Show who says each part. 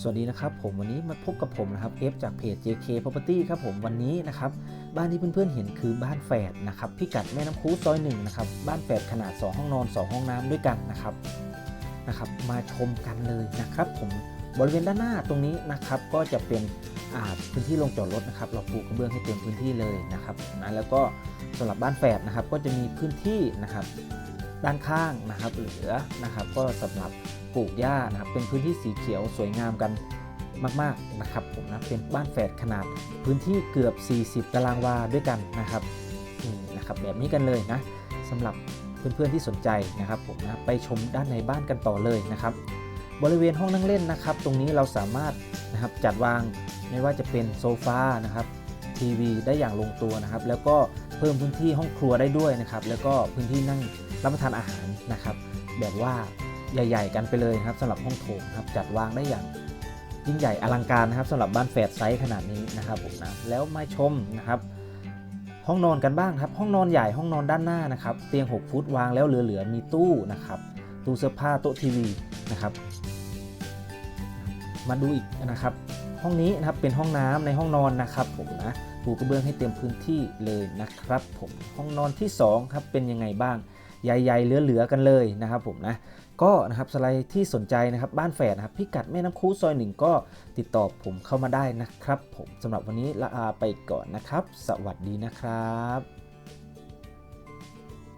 Speaker 1: สวัสดีนะครับผมวันนี้มาพบกับผมนะครับ F จากเพจ JK Property ครับผมวันนี้นะครับบ้านที่เพื่อนๆเห็นคือบ้านแฝดนะครับพิกัดแม่น้ำคูซอยหนึ่งนะครับบ้านแฝดขนาด 2 ห้องนอน 2 ห้องน้ำด้วยกันนะครับนะครับมาชมกันเลยนะครับผมบริเวณด้านหน้าตรงนี้นะครับก็จะเป็นพื้นที่ลงจอดรถนะครับเราปูกระเบื้องให้เต็มพื้นที่เลยนะครับนะแล้วก็สำหรับบ้านแฝดนะครับก็จะมีพื้นที่นะครับด้านข้างนะครับเหลือนะครับก็สำหรับ ปลูกหญ้านะครับเป็นพื้นที่สีเขียวสวยงามกันมากๆนะครับผมนะเป็นบ้านแฝดขนาดพื้นที่เกือบ 40 ตารางวาด้วยกันนะครับนี่นะครับแบบนี้กันเลยนะสำหรับเพื่อนๆที่สนใจนะครับผมนะไปชมด้านในบ้านกันต่อเลยนะครับ บริเวณห้องนั่งเล่นนะครับ ตรงนี้เราสามารถนะครับจัดวางไม่ว่าจะเป็นโซฟานะครับทีวีได้อย่างลงตัวนะครับ แล้วก็เพิ่มพื้นที่ห้องครัวได้ด้วยนะครับ แล้วก็พื้นที่นั่งรับประทานอาหารนะครับ แบบว่า ใหญ่ ๆ กันไปเลยครับสำหรับห้องโถงครับจัดวางได้อย่างยิ่งใหญ่อลังการนะครับสำหรับบ้านแฝดไซส์ขนาดนี้นะครับผมนะแล้วมาชมนะครับ ห้องนอนกันบ้างครับ ห้องนอนใหญ่ห้องนอนด้านหน้านะครับ เตียง 6 ฟุตวางแล้วเหลือๆมีตู้นะครับ ตู้เสื้อผ้าโต๊ะทีวีนะครับ มาดูอีกนะครับ ห้องนี้นะครับเป็นห้องน้ำในห้องนอนนะครับผมนะปูกระเบื้องให้เต็มพื้นที่เลยนะครับ ผมห้องนอนที่2ครับเป็นยังไงบ้างใหญ่ ๆ เหลือๆกันเลยนะครับผมนะ ก็นะครับสไลด์ที่สนใจนะครับบ้านแฝดนะครับพิกัดแม่น้ำคูซอยหนึ่งก็ติดต่อผมเข้ามาได้นะครับ ผมสำหรับวันนี้ลาไปก่อนนะครับ สวัสดีนะครับ